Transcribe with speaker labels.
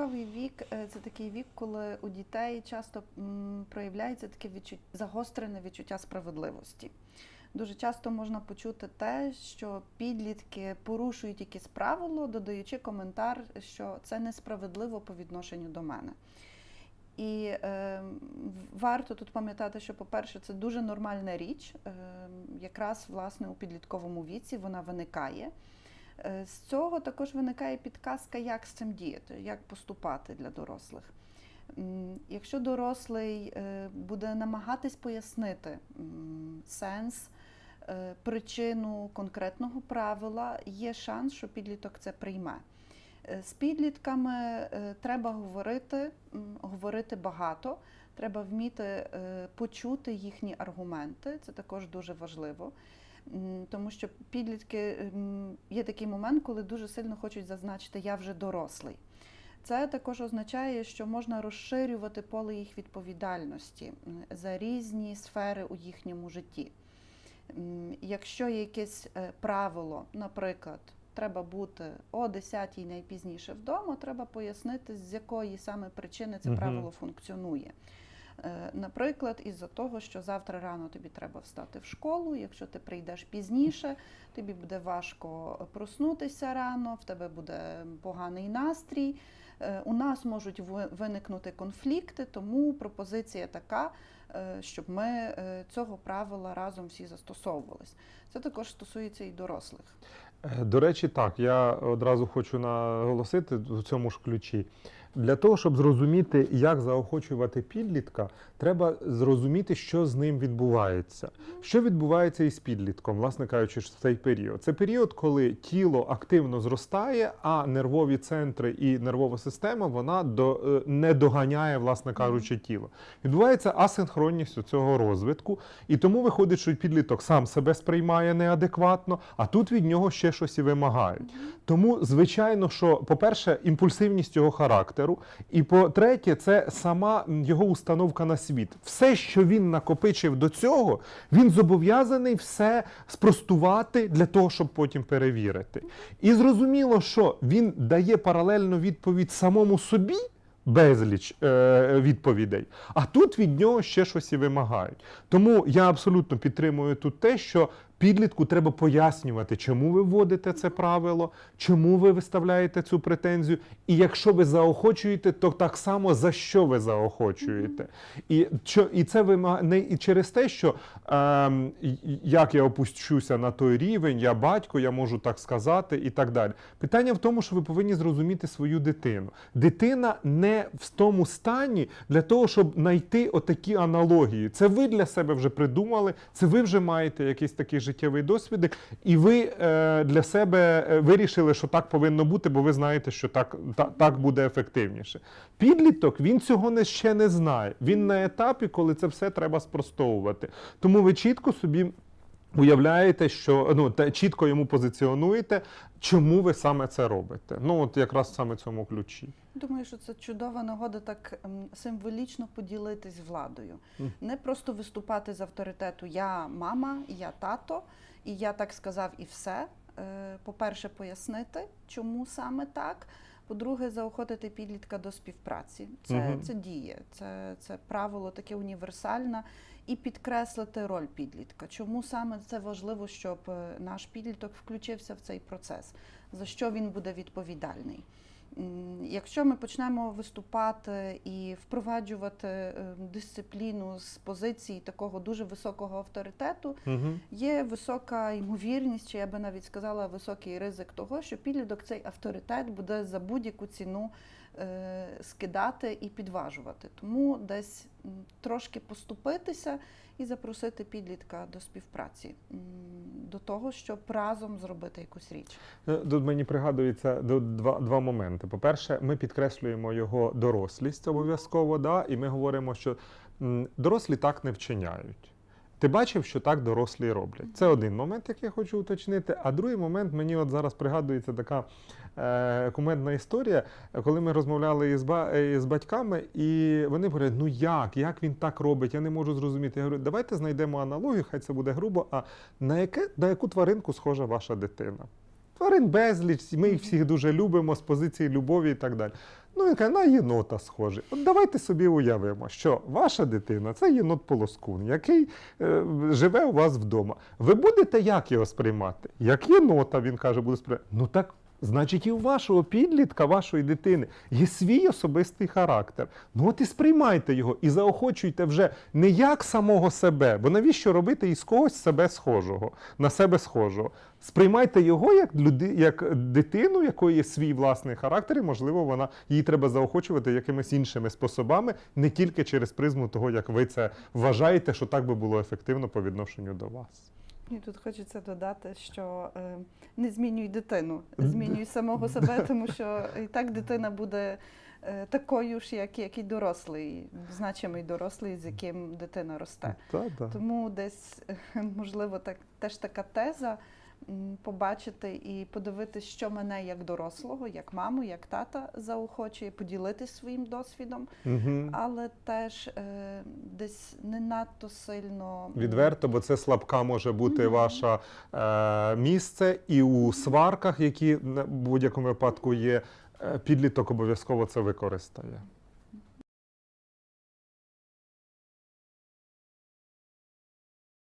Speaker 1: Підлітковий вік е, це такий вік, коли у дітей часто проявляється таке відчут... загострене відчуття справедливості. Дуже часто можна почути те, що підлітки порушують якісь правило, додаючи коментар, що це несправедливо по відношенню до мене. І е, варто тут пам'ятати, що, по-перше, це дуже нормальна річ. Е, якраз власне у підлітковому віці вона виникає. Е, З цього також виникає підказка, як з цим діяти, як поступати для дорослих. Якщо дорослий е, буде намагатись пояснити сенс, е, причину конкретного правила, є шанс, що підліток це прийме. З підлітками треба говорити, говорити багато. Треба вміти почути їхні аргументи. Це також дуже важливо. Тому що підлітки є такий момент, коли дуже сильно хочуть зазначити я вже дорослий. Це також означає, що можна розширювати поле їх відповідальності за різні сфери у їхньому житті. Якщо є якесь е, правило, наприклад, треба бути о 10 найпізніше вдома, треба пояснити, з якої саме причини це правило функціонує. Е, Наприклад, із-за того, що завтра рано тобі треба встати в школу. Якщо ти прийдеш пізніше, тобі буде важко проснутися рано, в тебе буде поганий настрій. Е, У нас можуть виникнути конфлікти, тому пропозиція така, е, щоб ми цього правила разом всі застосовувались. Це також стосується і дорослих.
Speaker 2: До речі, так, я одразу хочу наголосити в цьому ж ключі. Для того, щоб зрозуміти, як заохочувати підлітка, треба зрозуміти, що з ним відбувається. Що відбувається із підлітком, власне кажучи, в цей період. Це період, коли тіло активно зростає, а нервові центри і нервова система вона до, е, не доганяє, власне кажучи, тіло. Відбувається асинхронність у цього розвитку, і тому виходить, що підліток сам себе сприймає неадекватно, а тут від нього ще щось і вимагають. Тому, звичайно, що, по-перше, імпульсивність його характеру, і по-третє, це сама його установка на світ. Все, що він накопичив до цього, він зобов'язаний все спростувати для того, щоб потім перевірити. І зрозуміло, що він дає паралельно відповідь самому собі. Безліч е, відповідей, а тут від нього ще щось і вимагають. Тому я абсолютно підтримую тут те, що підлітку треба пояснювати, чому ви вводите це правило, чому ви виставляєте цю претензію. І якщо ви заохочуєте, то так само за що ви заохочуєте. І, і це вимагає не і через те, що і- як я опущуся на той рівень, я батько, я можу так сказати, і так далі. Питання в тому, що ви повинні зрозуміти свою дитину. Дитина не в тому стані для того, щоб знайти отакі аналогії. Це ви для себе вже придумали, це ви вже маєте якийсь такий життєвий досвід, і ви е, для себе е, вирішили, що так повинно бути, бо ви знаєте, що так, та, так буде ефективніше. Підліток він цього не, ще не знає. Він на етапі, коли це все треба спростовувати. Тому ви чітко собі. Уявляєте, що ну та чітко йому позиціонуєте, чому ви саме це робите? Ну от якраз саме цьому ключі.
Speaker 1: Думаю, що це чудова нагода так ем, символічно поділитись владою. Не просто виступати з авторитету Я мама, я тато, і я так сказав, і все. Е, По-перше, пояснити, чому саме так. По-друге, заохотити підлітка до співпраці. Це,
Speaker 2: угу.
Speaker 1: це діє, це, це правило таке універсальне. І підкреслити роль підлітка. Чому саме це важливо, щоб е, наш підліток включився в цей процес? За що він буде відповідальний? Якщо ми почнемо виступати і впроваджувати е, дисципліну з позиції такого дуже високого авторитету,
Speaker 2: Угу.
Speaker 1: є висока ймовірність, чи я би навіть сказала, високий ризик того, що підліток цей авторитет буде за будь-яку ціну е, скидати і підважувати. Тому десь трошки поступитися і запросити підлітка до співпраці, до того, щоб разом зробити якусь річ.
Speaker 2: Е, Тут мені пригадується два, два моменти. По-перше, ми підкреслюємо його дорослість обов'язково, да, і ми говоримо, що дорослі так не вчиняють. Ти бачив, що так дорослі роблять. Це один момент, який я хочу уточнити. А другий момент мені от зараз пригадується така е, кумедна історія, коли ми розмовляли із, ба, е, із батьками, і вони говорять: ну як, як він так робить? Я не можу зрозуміти. Я говорю, давайте знайдемо аналогію, хай це буде грубо. А на яке на яку тваринку схожа ваша дитина? Тварин безліч, ми їх всіх дуже любимо з позиції любові і так далі. Ну, він каже, на єнота схожий. От давайте собі уявимо, що ваша дитина це єнот полоскун, який е, живе у вас вдома. Ви будете як його сприймати? Як єнота, він каже, буде сприймати. Ну так. Значить, і у вашого підлітка, вашої дитини є свій особистий характер. Ну от і сприймайте його і заохочуйте вже не як самого себе, бо навіщо робити із когось себе схожого, на себе схожого. Сприймайте його як люди, як дитину, якої є свій власний характер, і можливо, вона її треба заохочувати якимись іншими способами, не тільки через призму того, як ви це вважаєте, що так би було ефективно по відношенню до вас.
Speaker 1: І тут хочеться додати, що е, не змінюй дитину, змінюй самого себе, тому що і так дитина буде е, такою ж, як, як і дорослий, значимий дорослий, з яким дитина росте.
Speaker 2: Та, да.
Speaker 1: Тому десь е, можливо так теж така теза побачити і подивитись, що мене як дорослого, як маму, як тата заохочує, поділитись своїм досвідом,
Speaker 2: Угу.
Speaker 1: але теж е, десь не надто сильно
Speaker 2: Відверто, бо це слабка може бути
Speaker 1: Мгм.
Speaker 2: ваше е, місце, і у сварках, які на будь-якому випадку є, е, підліток обов'язково це використає.